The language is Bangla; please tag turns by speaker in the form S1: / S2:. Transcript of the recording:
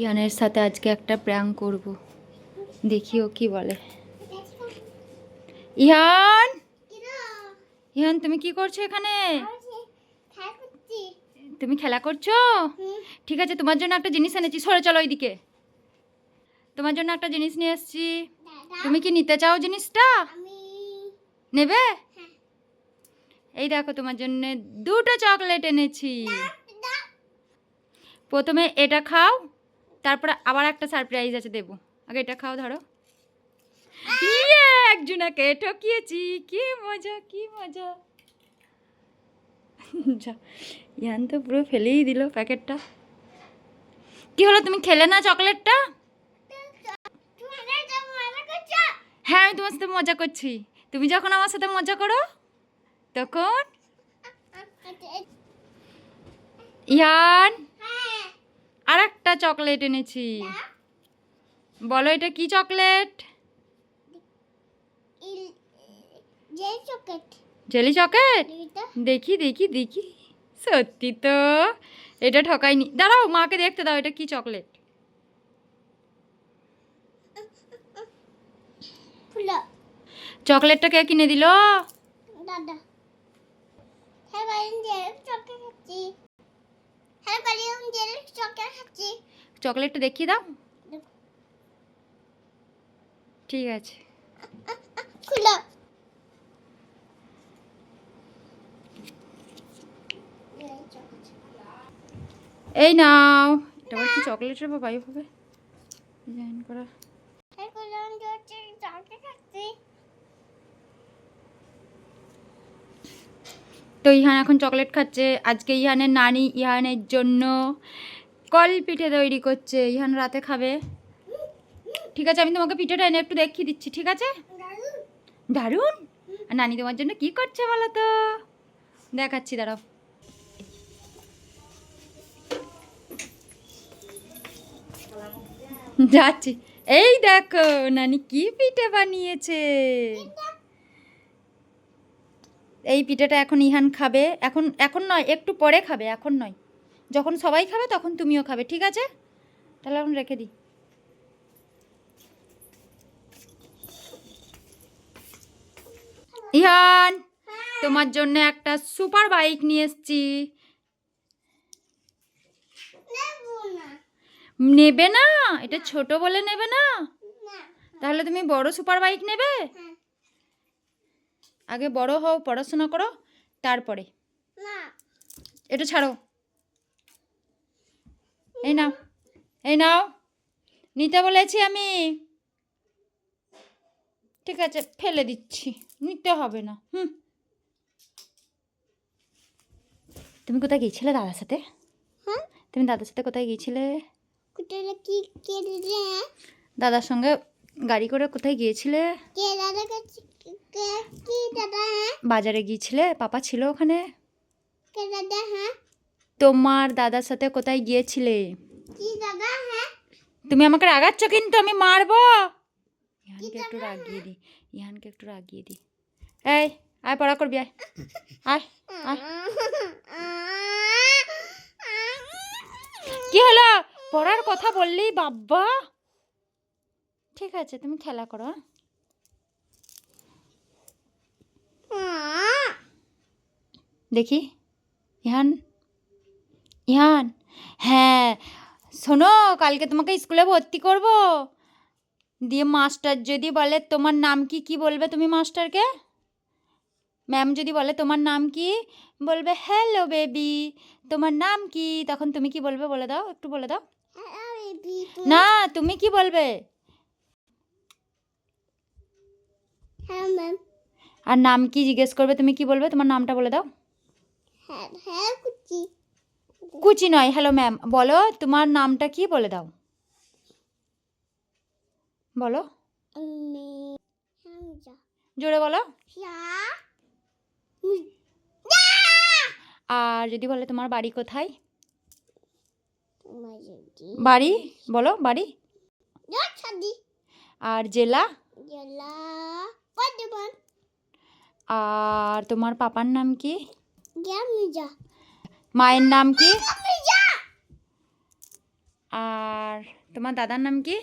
S1: ইয়ানের সাথে আজকে একটা প্র্যাঙ্ক করব। দেখি ও কি বলে। ইহান ইহান তুমি কি করছ এখানে? তুমি খেলা করছ? ঠিক আছে, তোমার জন্য একটা জিনিস এনেছি। সরে চলো ওইদিকে। তোমার জন্য একটা জিনিস নিয়ে এসেছি। তুমি কি নিতে চাও জিনিসটা? নেবে? এই দেখো, তোমার জন্য দুটো চকলেট এনেছি। প্রথমে এটা খাও তারপরে আবার একটা সারপ্রাইজ আছে, দেবো। আগে এটা খাও, ধরো। ইয়ে একজনাকে ঠকিয়েছি। কি মজা কি মজা। ইয়ান তো পুরো ফেলেই দিল প্যাকেটটা। কি হলো, তুমি খেলে না চকলেটটা? হ্যাঁ আমি তোমার সাথে মজা করছি। তুমি যখন আমার সাথে মজা করো, তখন ইয়ান! চকলেট এনেছি। বলো এটা কি চকলেট? Jelly chocolate. দেখি দেখি দেখি। সত্যি তো এটা ঠকাইনি দাঁড়াও মাকে দেখতে দাও এটা কি চকলেট? চকলেটটা কে কিনে দিল?
S2: দাদা।
S1: চকলেটটা দেখিয়ে দাও। ঠিক আছে। এই নাও। এটা কি চকলেটের বা পাইপ হবে ডিজাইন করা
S2: হ্যাঁ বলেন যে চকলেট খাচ্ছি
S1: তো ইহান এখন চকলেট খাচ্ছে। আজকে ইহানের নানি ইহানের জন্য কল পিঠে তৈরি করছে। ইহান রাতে খাবে। ঠিক আছে, আমি তোমাকে পিঠেটা এনে একটু দেখিয়ে দিচ্ছি, ঠিক আছে? দারুণ? আর নানি তোমার জন্য কি করছে বলো তো? দেখাচ্ছি, দাঁড়াও। যাচ্ছি। এই দেখো, নানি কি পিঠে বানিয়েছে? এই পিঠাটা এখন ইহান খাবে। এখন এখন নয় একটু পরে খাবে এখন নয়। যখন সবাই খাবে তখন তুমিও খাবে ঠিক আছে? তাহলে এখন রেখে দিই। ইহান তোমার জন্য একটা সুপার বাইক নিয়ে এসেছি।
S2: নেব না।
S1: এটা ছোট বলে নেবে না?
S2: না।
S1: তাহলে তুমি বড় সুপার বাইক নেবে?
S2: হ্যাঁ।
S1: আগে বড় হও পড়াশোনা করো তারপরে। এটা ছাড়ো। এই নাও এই নাও। নিতে বলেছি আমি। ঠিক আছে ফেলে দিচ্ছি। নিতে হবে না হুম। তুমি কোথায় গিয়েছিলে দাদার সাথে?
S2: হ্যাঁ
S1: তুমি দাদার সাথে কোথায় গিয়েছিলে? দাদার সঙ্গে গাড়ি করে কোথায় গিয়েছিলে?
S2: হ্যাঁ
S1: বাজারে গিয়েছিলে? পাপা ছিল ওখানে?
S2: হ্যাঁ
S1: তোমার দাদার সাথে কোথায় গিয়েছিলে?
S2: হ্যাঁ
S1: তুমি আমাকে রাগাচ্ছ কিন্তু আমি মারবো। ইহানকে একটু রাগিয়ে দিই ইহানকে একটু রাগিয়ে দিই এই, আয়, পড়া করবি, আয়। আয় কি হলো? পড়ার কথা বললি, বাব্বা। ঠিক আছে, তুমি খেলা করো হ্যাঁ? দেখি। ইহান ইহান হ্যাঁ শোনো কালকে তোমাকে স্কুলে ভর্তি করব। দিয়ে মাস্টার যদি বলে তোমার নাম কি? কি বলবে তুমি মাস্টারকে? ম্যাম যদি বলে তোমার নাম কি? বলবে হ্যালো বেবি তোমার নাম কি? তখন তুমি কি বলবে বলে দাও একটু বলে দাও। না তুমি কি বলবে?
S2: হ্যাঁ
S1: আর নাম কি জিজ্ঞেস করবে তুমি কি বলবে? তোমার নামটা বলে দাও।
S2: কুচি।
S1: কুচি নয় হ্যালো ম্যাম বলো তোমার নামটা কি বলে দাও। বলো। জোরে বলো। আর যদি বলে তোমার বাড়ি কোথায়? বাড়ি? বলো বাড়ি। আর জেলা?
S2: জেলা
S1: আর তোমার পাপার নাম কি?
S2: gelmeyeceğim.
S1: মায়ের নাম কি আর তোমার দাদার নাম কি